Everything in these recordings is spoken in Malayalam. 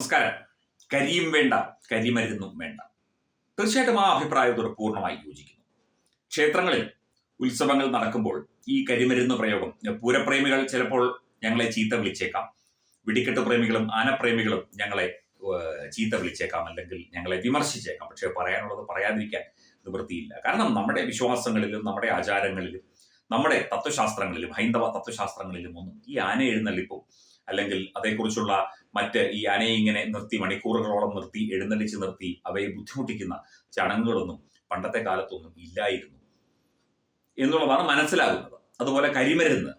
നമസ്കാരം. കരിയും വേണ്ട കരിമരുന്നും വേണ്ട. തീർച്ചയായിട്ടും ആ അഭിപ്രായത്തോട് പൂർണമായി യോജിക്കുന്നു. ക്ഷേത്രങ്ങളിൽ ഉത്സവങ്ങൾ നടക്കുമ്പോൾ ഈ കരിമരുന്ന് പ്രയോഗം പൂരപ്രേമികൾ ചിലപ്പോൾ ഞങ്ങളെ ചീത്ത വിളിച്ചേക്കാം. വെടിക്കെട്ട് പ്രേമികളും ആനപ്രേമികളും ഞങ്ങളെ ചീത്ത വിളിച്ചേക്കാം അല്ലെങ്കിൽ ഞങ്ങളെ വിമർശിച്ചേക്കാം. പക്ഷേ പറയാനുള്ളത് പറയാതിരിക്കാൻ നിവൃത്തിയില്ല കാരണം നമ്മുടെ വിശ്വാസങ്ങളിലും നമ്മുടെ ആചാരങ്ങളിലും നമ്മുടെ തത്വശാസ്ത്രങ്ങളിലും ഹൈന്ദവ തത്വശാസ്ത്രങ്ങളിലും ഒന്നും ഈ ആന എഴുന്നള്ളിപ്പോ അല്ലെങ്കിൽ അതേക്കുറിച്ചുള്ള മറ്റ് ഈ അനയെ ഇങ്ങനെ നിർത്തി മണിക്കൂറുകളോളം നിർത്തി എഴുന്നള്ളിച്ച് നിർത്തി അവയെ ബുദ്ധിമുട്ടിക്കുന്ന ചടങ്ങുകളൊന്നും പണ്ടത്തെ കാലത്തൊന്നും ഇല്ലായിരുന്നു എന്നുള്ളതാണ് മനസ്സിലാകുന്നത്. അതുപോലെ കരിമരുന്ന്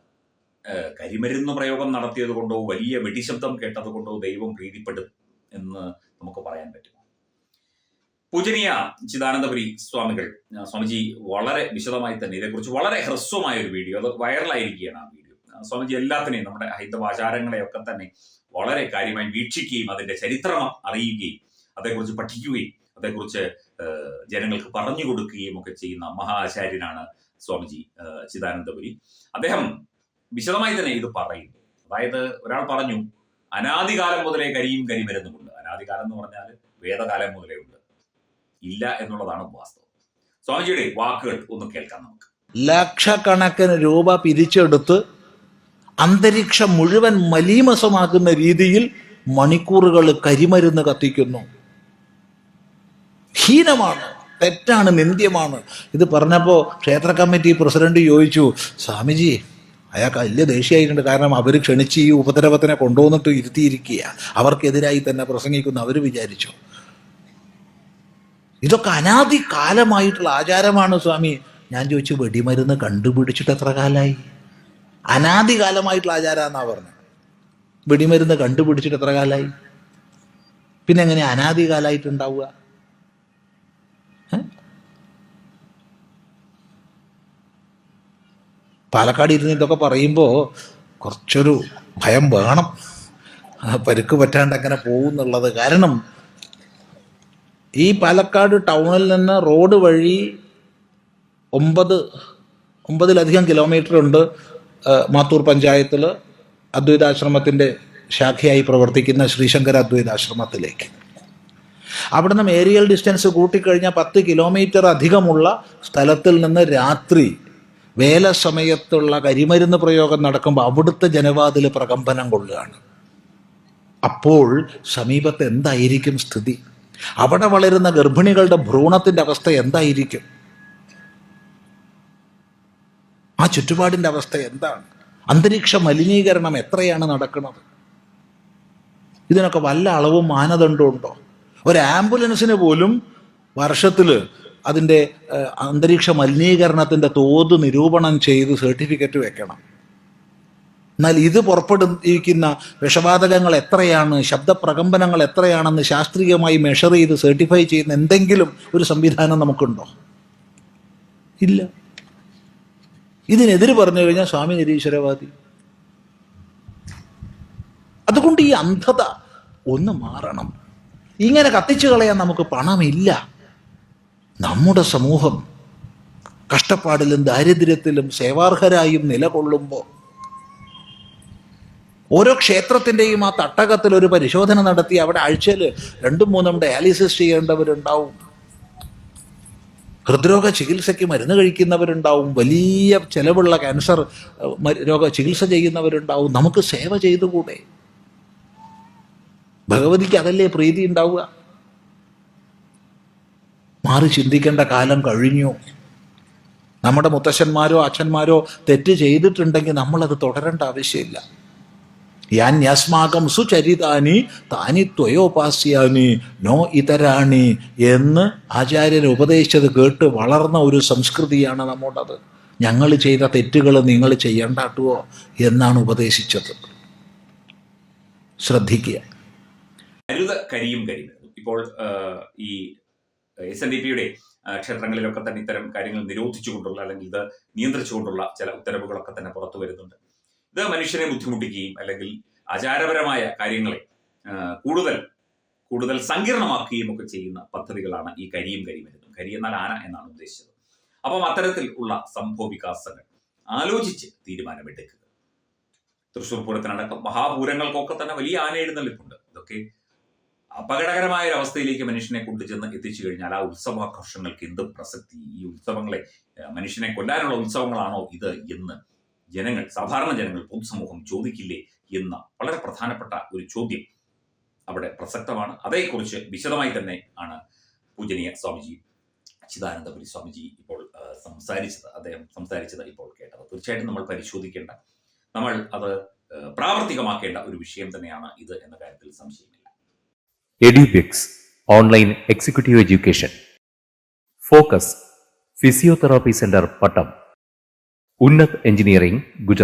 കരിമരുന്ന് പ്രയോഗം നടത്തിയത് കൊണ്ടോ വലിയ വെടിശബ്ദം കേട്ടത് കൊണ്ടോ ദൈവം പ്രീതിപ്പെടും എന്ന് നമുക്ക് പറയാൻ പറ്റും. പൂജനീയ ചിദാനന്ദപുരി സ്വാമികൾ സ്വാമിജി വളരെ വിശദമായി തന്നെ ഇതേക്കുറിച്ച് വളരെ ഹ്രസ്വമായ ഒരു വീഡിയോ. അത് വൈറലായിരിക്കുകയാണ് ആ വീഡിയോ. സ്വാമിജി എല്ലാത്തിനെയും നമ്മുടെ ഹൈന്ദവ ആചാരങ്ങളെയൊക്കെ തന്നെ വളരെ കാര്യമായി വീക്ഷിക്കുകയും അതിന്റെ ചരിത്രം അറിയുകയും അതേക്കുറിച്ച് പഠിക്കുകയും അതേക്കുറിച്ച് ജനങ്ങൾക്ക് പറഞ്ഞു കൊടുക്കുകയും ഒക്കെ ചെയ്യുന്ന മഹാചാര്യനാണ് സ്വാമിജി ചിദാനന്ദപുരി. അദ്ദേഹം വിശദമായി തന്നെ ഇത് പറയുന്നു. അതായത് ഒരാൾ പറഞ്ഞു അനാദികാലം മുതലേ കരിയും കരിമരുന്നുമുണ്ട് അനാദികാലം എന്ന് പറഞ്ഞാൽ വേദകാലം മുതലേ ഉണ്ട്. ഇല്ല എന്നുള്ളതാണ് വാസ്തവം. സ്വാമിജിയുടെ വാക്കുകൾ ഒന്ന് കേൾക്കാം നമുക്ക്. ലക്ഷക്കണക്കിന് രൂപ പിരിച്ചെടുത്ത് അന്തരീക്ഷം മുഴുവൻ മലീമസമാക്കുന്ന രീതിയിൽ മണിക്കൂറുകൾ കരിമരുന്ന് കത്തിക്കുന്നു. ഹീനമാണ് തെറ്റാണ് നിന്ദ്യമാണ്. ഇത് പറഞ്ഞപ്പോൾ ക്ഷേത്ര കമ്മിറ്റി പ്രസിഡന്റ് ചോദിച്ചു സ്വാമിജി അയാൾക്ക് വലിയ ദേഷ്യമായിട്ടുണ്ട് കാരണം അവർ ക്ഷണിച്ച് ഈ ഉപദ്രവത്തിനെ കൊണ്ടുവന്നിട്ട് ഇരുത്തിയിരിക്കുക. അവർക്കെതിരായി തന്നെ പ്രസംഗിക്കുന്നു. അവർ വിചാരിച്ചു. ഇതൊക്കെ അനാദി കാലമായിട്ടുള്ള ആചാരമാണ് സ്വാമി. ഞാൻ ചോദിച്ചു വെടിമരുന്ന് കണ്ടുപിടിച്ചിട്ട് എത്ര കാലമായി അനാദി കാലമായിട്ടുള്ള ആചാരമെന്നാ പറഞ്ഞത്. വെടിമരുന്ന് കണ്ടുപിടിച്ചിട്ട് എത്ര കാലമായി പിന്നെ എങ്ങനെ അനാദി കാലമായിട്ടുണ്ടാവുക ഏ? പാലക്കാട് ഇരുന്ന് ഇതൊക്കെ പറയുമ്പോൾ കുറച്ചൊരു ഭയം വേണം. പരുക്ക് പറ്റാണ്ട് അങ്ങനെ പോകുന്നുള്ളത്. കാരണം ഈ പാലക്കാട് ടൗണിൽ നിന്ന് റോഡ് വഴി ഒമ്പത് ഒമ്പതിലധികം കിലോമീറ്റർ ഉണ്ട്. മാത്തൂർ പഞ്ചായത്തിൽ അദ്വൈതാശ്രമത്തിന്റെ ശാഖയായി പ്രവർത്തിക്കുന്ന ശ്രീശങ്കര അദ്വൈതാശ്രമത്തിലേക്ക്. അവിടെ നിന്ന് ഏരിയൽ ഡിസ്റ്റൻസ് കൂട്ടിക്കഴിഞ്ഞാൽ പത്ത് കിലോമീറ്റർ അധികമുള്ള സ്ഥലത്തിൽ നിന്ന് രാത്രി വേല സമയത്തുള്ള കരിമരുന്ന് പ്രയോഗം നടക്കുമ്പോൾ അവിടുത്തെ ജനവാതിൽ പ്രകമ്പനം കൊള്ളുകയാണ്. അപ്പോൾ സമീപത്ത് എന്തായിരിക്കും സ്ഥിതി? അവിടെ വളരുന്ന ഗർഭിണികളുടെ ഭ്രൂണത്തിന്റെ അവസ്ഥ എന്തായിരിക്കും? ആ ചുറ്റുപാടിന്റെ അവസ്ഥ എന്താണ്? അന്തരീക്ഷ മലിനീകരണം എത്രയാണ് നടക്കുന്നത്? ഇതിനൊക്കെ വല്ല അളവും മാനദണ്ഡവും ഉണ്ടോ ഒരു ആംബുലൻസിന് പോലും വർഷത്തിൽ അതിന്റെ അന്തരീക്ഷ മലിനീകരണത്തിന്റെ തോത് നിരൂപണം ചെയ്ത് സർട്ടിഫിക്കറ്റ് വെക്കണം. എന്നാൽ ഇത് പുറപ്പെടുവിക്കുന്ന വിഷവാതകങ്ങൾ എത്രയാണ്? ശബ്ദപ്രകമ്പനങ്ങൾ എത്രയാണെന്ന് ശാസ്ത്രീയമായി മെഷർ ചെയ്ത് സർട്ടിഫൈ ചെയ്യുന്ന എന്തെങ്കിലും ഒരു സംവിധാനം നമുക്കുണ്ടോ? ഇല്ല. ഇതിനെതിര് പറഞ്ഞു കഴിഞ്ഞാൽ സ്വാമി നിരീശ്വരവാദി. അതുകൊണ്ട് ഈ അന്ധത ഒന്ന് മാറണം. ഇങ്ങനെ കത്തിച്ചു കളയാൻ നമുക്ക് പണമില്ല. നമ്മുടെ സമൂഹം കഷ്ടപ്പാടിലും ദാരിദ്ര്യത്തിലും സേവാർഹരായും നിലകൊള്ളുമ്പോൾ ഓരോ ക്ഷേത്രത്തിന്റെയും ആ തട്ടകത്തിൽ ഒരു പരിശോധന നടത്തി അവിടെ ആഴ്ചയിൽ രണ്ടും മൂന്നും ഡയാലിസിസ് ചെയ്യേണ്ടവരുണ്ടാവും. ഹൃദ്രോഗ ചികിത്സയ്ക്ക് മരുന്ന് കഴിക്കുന്നവരുണ്ടാവും വലിയ ചിലവുള്ള ക്യാൻസർ രോഗ ചികിത്സ ചെയ്യുന്നവരുണ്ടാവും നമുക്ക് സേവ ചെയ്തുകൂടെ? ഭഗവതിക്ക് അതല്ലേ പ്രീതി ഉണ്ടാവുക? മാറി ചിന്തിക്കേണ്ട കാലം കഴിഞ്ഞു. നമ്മുടെ മുത്തശ്ശന്മാരോ അച്ഛന്മാരോ തെറ്റ് ചെയ്തിട്ടുണ്ടെങ്കിൽ നമ്മളത് തുടരേണ്ട ആവശ്യമില്ല. യാന്യസ്മാകം സുചരിതാനി താനി ത്വയോപാസ്യാനി നോ ഇതരാണി എന്ന് ആചാര്യർ ഉപദേശിച്ചത് കേട്ട് വളർന്ന ഒരു സംസ്കൃതിയാണ് നമ്മുടേത്. ഞങ്ങൾ ചെയ്ത തെറ്റുകൾ നിങ്ങൾ ചെയ്യണ്ടാട്ടുവോ എന്നാണ് ഉപദേശിച്ചത്. ശ്രദ്ധിക്കുക. കരുത കരിയും കരിമരുന്നും ഇപ്പോൾ ഈ എസ് എൻ ഡി പിയുടെ ക്ഷേത്രങ്ങളിലൊക്കെ തന്നെ ഇത്തരം കാര്യങ്ങൾ നിരോധിച്ചുകൊണ്ടുള്ള അല്ലെങ്കിൽ ഇത് നിയന്ത്രിച്ചുകൊണ്ടുള്ള ചില ഉത്തരവുകളൊക്കെ തന്നെ പുറത്തു വരുന്നുണ്ട്. ഇത് മനുഷ്യനെ ബുദ്ധിമുട്ടിക്കുകയും അല്ലെങ്കിൽ ആചാരപരമായ കാര്യങ്ങളെ കൂടുതൽ കൂടുതൽ സങ്കീർണമാക്കുകയും ഒക്കെ ചെയ്യുന്ന പദ്ധതികളാണ് ഈ കരിയും കരിമരുന്നും. കരി എന്നാൽ ആന എന്നാണ് ഉദ്ദേശിച്ചത്. അപ്പം അത്തരത്തിൽ ഉള്ള സംഭവ വികാസങ്ങൾ ആലോചിച്ച് തീരുമാനമെടുക്കുക. തൃശ്ശൂർ പൂരത്തിനടക്കം മഹാപൂരങ്ങൾക്കൊക്കെ തന്നെ വലിയ ആന എഴുന്നള്ളിപ്പുണ്ട് ഇതൊക്കെ അപകടകരമായ ഒരു അവസ്ഥയിലേക്ക് മനുഷ്യനെ കൊണ്ടുചെന്ന് എത്തിച്ചു കഴിഞ്ഞാൽ ആ ഉത്സവാഘോഷങ്ങൾക്ക് എന്ത് പ്രസക്തി? ഈ ഉത്സവങ്ങളെ മനുഷ്യനെ കൊല്ലാനുള്ള ഉത്സവങ്ങളാണോ ഇത് എന്ന് ജനങ്ങൾ സാധാരണ ജനങ്ങൾ പൊതുസമൂഹം ചോദിക്കില്ലേ എന്ന വളരെ പ്രധാനപ്പെട്ട ഒരു ചോദ്യം അവിടെ പ്രസക്തമാണ്. അതേക്കുറിച്ച് വിശദമായി തന്നെ ആണ് പൂജനീയ സ്വാമിജി ചിദാനന്ദപുരി സ്വാമിജി ഇപ്പോൾ സംസാരിച്ചത്. അദ്ദേഹം സംസാരിച്ചത് ഇപ്പോൾ കേട്ടത്. തീർച്ചയായിട്ടും നമ്മൾ പരിശോധിക്കേണ്ട നമ്മൾ അത് പ്രാവർത്തികമാക്കേണ്ട ഒരു വിഷയം തന്നെയാണ് ഇത് എന്ന കാര്യത്തിൽ സംശയമില്ല. Edubix online executive education focus physiotherapy centre Pattom Unnath engineering